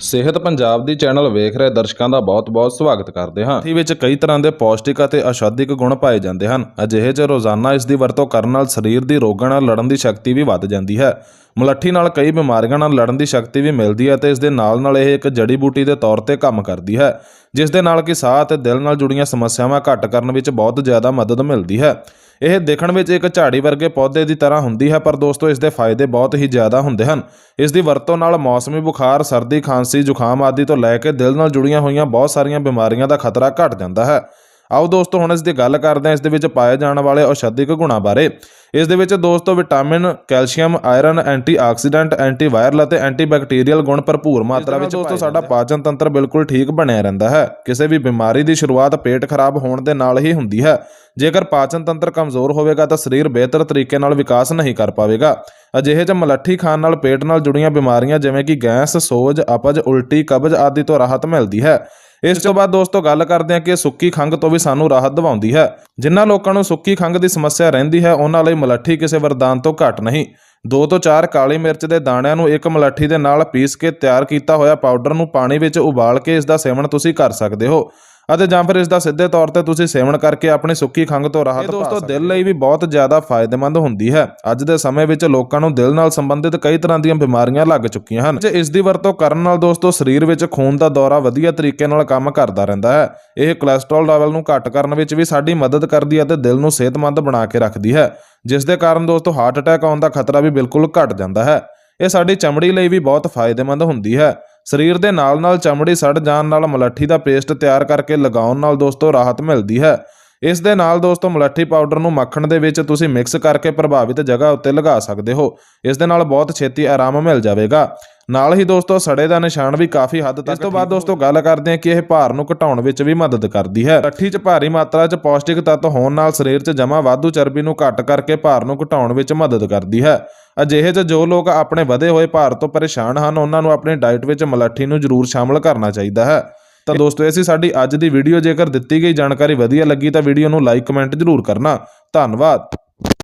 ਸਿਹਤ ਪੰਜਾਬ ਦੀ ਚੈਨਲ ਵੇਖ ਰਹੇ ਦਰਸ਼ਕਾਂ ਦਾ ਬਹੁਤ-ਬਹੁਤ ਸਵਾਗਤ ਕਰਦੇ ਹਾਂ। ਇਸ ਵਿੱਚ ਕਈ ਤਰ੍ਹਾਂ ਦੇ ਪੌਸ਼ਟਿਕ ਅਤੇ ਔਸ਼ਧਿਕ ਗੁਣ ਪਾਏ ਜਾਂਦੇ ਹਨ। ਅਜਿਹੇ 'ਚ ਰੋਜ਼ਾਨਾ ਇਸ ਦੀ ਵਰਤੋਂ ਕਰਨ ਨਾਲ ਸਰੀਰ ਦੀ ਰੋਗਾਂ ਨਾਲ ਲੜਨ ਦੀ ਸ਼ਕਤੀ ਵੀ ਵੱਧ ਜਾਂਦੀ ਹੈ। ਮਲੱਠੀ ਨਾਲ ਕਈ ਬਿਮਾਰੀਆਂ ਨਾਲ ਲੜਨ ਦੀ ਸ਼ਕਤੀ ਵੀ ਮਿਲਦੀ ਹੈ ਤੇ ਇਸ ਦੇ ਨਾਲ-ਨਾਲ ਇਹ ਇੱਕ ਜੜੀ ਬੂਟੀ ਦੇ ਤੌਰ ਤੇ ਕੰਮ ਕਰਦੀ ਹੈ, ਜਿਸ ਦੇ ਨਾਲ ਕਿ ਸਾਹ ਅਤੇ ਦਿਲ ਨਾਲ ਜੁੜੀਆਂ ਸਮੱਸਿਆਵਾਂ ਘੱਟ ਕਰਨ ਵਿੱਚ ਬਹੁਤ ਜ਼ਿਆਦਾ ਮਦਦ ਮਿਲਦੀ ਹੈ। ਇਹ ਦੇਖਣ ਵਿੱਚ ਇੱਕ ਝਾੜੀ ਵਰਗੇ ਪੌਦੇ ਦੀ ਤਰ੍ਹਾਂ ਹੁੰਦੀ ਹੈ, ਪਰ ਦੋਸਤੋ ਇਸ ਦੇ ਫਾਇਦੇ ਬਹੁਤ ਹੀ ਜ਼ਿਆਦਾ ਹੁੰਦੇ ਹਨ। ਇਸ ਦੀ ਵਰਤੋਂ ਨਾਲ ਮੌਸਮੀ ਬੁਖਾਰ, ਸਰਦੀ, ਖਾਂਸੀ, ਜ਼ੁਕਾਮ ਆਦਿ ਤੋਂ ਲੈ ਕੇ ਦਿਲ ਨਾਲ ਜੁੜੀਆਂ ਹੋਈਆਂ ਬਹੁਤ ਸਾਰੀਆਂ ਬਿਮਾਰੀਆਂ ਦਾ ਖਤਰਾ ਘਟ ਜਾਂਦਾ ਹੈ। ਆਓ ਦੋਸਤੋ ਹੁਣ ਇਸ ਦੀ ਗੱਲ ਕਰਦੇ ਹਾਂ। ਇਸ ਦੇ ਵਿੱਚ ਪਾਏ ਜਾਣ ਵਾਲੇ ਔਸ਼ਧਿਕ ਗੁਣਾਂ ਬਾਰੇ। ਇਸ ਦੇ ਵਿੱਚ ਦੋਸਤੋ vitamin calcium iron antioxidant antiviral ਅਤੇ ਐਂਟੀਬੈਕਟੀਰੀਅਲ ਗੁਣ ਭਰਪੂਰ ਮਾਤਰਾ ਵਿੱਚ ਦੋਸਤੋ ਸਾਡਾ ਪਾਚਨ ਤੰਤਰ ਬਿਲਕੁਲ ਠੀਕ ਬਣਿਆ ਰਹਿੰਦਾ ਹੈ। ਕਿਸੇ ਵੀ ਬਿਮਾਰੀ ਦੀ ਸ਼ੁਰੂਆਤ ਪੇਟ ਖਰਾਬ ਹੋਣ ਦੇ ਨਾਲ ਹੀ ਹੁੰਦੀ ਹੈ। ਜੇਕਰ ਪਾਚਨ ਤੰਤਰ ਕਮਜ਼ੋਰ ਹੋਵੇਗਾ ਤਾਂ ਸਰੀਰ ਬਿਹਤਰ ਤਰੀਕੇ ਨਾਲ ਵਿਕਾਸ ਨਹੀਂ ਕਰ ਪਾਵੇਗਾ। ਅਜਿਹੇ ਚ ਮਲੱਠੀ ਖਾਣ ਨਾਲ ਪੇਟ ਨਾਲ ਜੁੜੀਆਂ ਬਿਮਾਰੀਆਂ ਜਿਵੇਂ ਕਿ ਗੈਸ ਸੋਜ ਅਪਜ ਉਲਟੀ ਕਬਜ਼ ਆਦਿ ਤੋਂ ਰਾਹਤ ਮਿਲਦੀ ਹੈ। ਇਸ ਤੋਂ ਬਾਅਦ ਦੋਸਤੋ ਗੱਲ ਕਰਦੇ ਹਾਂ ਕਿ ਸੁੱਕੀ ਖੰਘ ਤੋਂ ਵੀ ਸਾਨੂੰ ਰਾਹਤ ਦਿਵਾਉਂਦੀ ਹੈ। ਜਿਨ੍ਹਾਂ ਲੋਕਾਂ ਨੂੰ ਸੁੱਕੀ ਖੰਘ ਦੀ ਸਮੱਸਿਆ ਰਹਿੰਦੀ ਹੈ, ਉਹਨਾਂ ਲਈ ਮਲੱਠੀ ਕਿਸੇ ਵਰਦਾਨ ਤੋਂ ਘੱਟ ਨਹੀਂ। ਦੋ ਤੋਂ ਚਾਰ ਕਾਲੀ ਮਿਰਚ ਦੇ ਦਾਣਿਆਂ ਨੂੰ ਇੱਕ ਮਲੱਠੀ ਦੇ ਨਾਲ ਪੀਸ ਕੇ ਤਿਆਰ ਕੀਤਾ ਹੋਇਆ ਪਾਊਡਰ ਨੂੰ ਪਾਣੀ ਵਿੱਚ ਉਬਾਲ ਕੇ ਇਸ ਦਾ ਸੇਵਨ ਤੁਸੀਂ ਕਰ ਸਕਦੇ ਹੋ। ਅਤੇ ਜਾਂ ਫਿਰ ਇਸ ਦਾ ਸਿੱਧੇ ਤੌਰ ਤੇ ਤੁਸੀਂ ਸੇਵਨ ਕਰਕੇ ਆਪਣੀ ਸੁੱਕੀ ਖੰਘ ਤੋਂ ਰਾਹਤ ਪਾ ਸਕਦੇ ਹੋ। ਦੋਸਤੋ ਦਿਲ ਲਈ ਵੀ ਬਹੁਤ ਜ਼ਿਆਦਾ ਫਾਇਦੇਮੰਦ ਹੁੰਦੀ ਹੈ। ਅੱਜ ਦੇ ਸਮੇਂ ਵਿੱਚ ਲੋਕਾਂ ਨੂੰ ਦਿਲ ਨਾਲ ਸੰਬੰਧਿਤ ਕਈ ਤਰ੍ਹਾਂ ਦੀਆਂ ਬਿਮਾਰੀਆਂ ਲੱਗ ਚੁੱਕੀਆਂ ਹਨ। ਜੇ ਇਸ ਦੀ ਵਰਤੋਂ ਕਰਨ ਨਾਲ ਦੋਸਤੋ ਸਰੀਰ ਵਿੱਚ ਖੂਨ ਦਾ ਦੌਰਾ ਵਧੀਆ ਤਰੀਕੇ ਨਾਲ ਕੰਮ ਕਰਦਾ ਰਹਿੰਦਾ ਹੈ। ਇਹ ਕੋਲੇਸਟ੍ਰੋਲ ਲੈਵਲ ਨੂੰ ਘੱਟ ਕਰਨ ਵਿੱਚ ਵੀ ਸਾਡੀ ਮਦਦ ਕਰਦੀ ਹੈ ਤੇ ਦਿਲ ਨੂੰ ਸਿਹਤਮੰਦ ਬਣਾ ਕੇ ਰੱਖਦੀ ਹੈ। ਜਿਸ ਦੇ ਕਾਰਨ ਦੋਸਤੋ ਹਾਰਟ ਅਟੈਕ ਆਉਣ ਦਾ ਖਤਰਾ ਵੀ ਬਿਲਕੁਲ ਘਟ ਜਾਂਦਾ ਹੈ। ਇਹ ਸਾਡੀ ਚਮੜੀ ਲਈ ਵੀ ਬਹੁਤ ਫਾਇਦੇਮੰਦ ਹੁੰਦੀ ਹੈ। ਸਰੀਰ ਦੇ ਨਾਲ-ਨਾਲ ਚਮੜੀ ਸੜ ਜਾਣ ਨਾਲ ਮਲੱਠੀ ਦਾ ਪੇਸਟ ਤਿਆਰ ਕਰਕੇ ਲਗਾਉਣ ਨਾਲ ਦੋਸਤੋ ਰਾਹਤ ਮਿਲਦੀ ਹੈ। ਇਸ ਦੇ ਨਾਲ ਦੋਸਤੋ ਮਲੱਠੀ ਪਾਊਡਰ ਨੂੰ ਮੱਖਣ ਦੇ ਵਿੱਚ ਤੁਸੀਂ ਮਿਕਸ ਕਰਕੇ ਪ੍ਰਭਾਵਿਤ ਜਗ੍ਹਾ ਉੱਤੇ ਲਗਾ ਸਕਦੇ ਹੋ। ਇਸ ਦੇ ਨਾਲ ਬਹੁਤ ਛੇਤੀ ਆਰਾਮ ਮਿਲ ਜਾਵੇਗਾ। ਨਾਲ ਹੀ ਦੋਸਤੋ ਸੜੇ ਦਾ ਨਿਸ਼ਾਨ ਵੀ ਕਾਫੀ ਹੱਦ ਤੱਕ ਇਸ ਤੋਂ ਬਾਅਦ ਦੋਸਤੋ ਗੱਲ ਕਰਦੇ ਹਾਂ ਕਿ ਇਹ ਭਾਰ ਨੂੰ ਘਟਾਉਣ ਵਿੱਚ ਵੀ ਮਦਦ ਕਰਦੀ ਹੈ। ਮਲੱਠੀ 'ਚ ਭਾਰੀ ਮਾਤਰਾ 'ਚ ਪੌਸ਼ਟਿਕ ਤੱਤ ਹੋਣ ਨਾਲ ਸਰੀਰ 'ਚ ਜਮਾ ਵਾਧੂ ਚਰਬੀ ਨੂੰ ਘੱਟ ਕਰਕੇ ਭਾਰ ਨੂੰ ਘਟਾਉਣ ਵਿੱਚ ਮਦਦ ਕਰਦੀ ਹੈ। ਅਜਿਹੇ 'ਚ ਜੋ ਲੋਕ ਆਪਣੇ ਵਧੇ ਹੋਏ ਭਾਰ ਤੋਂ ਪਰੇਸ਼ਾਨ ਹਨ ਉਹਨਾਂ ਨੂੰ ਆਪਣੀ ਡਾਈਟ ਵਿੱਚ ਮਲੱਠੀ ਨੂੰ ਜ਼ਰੂਰ ਸ਼ਾਮਲ ਕਰਨਾ ਚਾਹੀਦਾ ਹੈ। ਤਾਂ ਦੋਸਤੋ, ਇਹ ਸੀ ਸਾਡੀ ਅੱਜ ਦੀ ਵੀਡੀਓ ਜੇਕਰ ਦਿੱਤੀ ਗਈ ਜਾਣਕਾਰੀ ਵਧੀਆ ਲੱਗੀ ਤਾਂ ਵੀਡੀਓ ਨੂੰ ਲਾਈਕ ਕਮੈਂਟ ਜ਼ਰੂਰ ਕਰਨਾ। ਧੰਨਵਾਦ।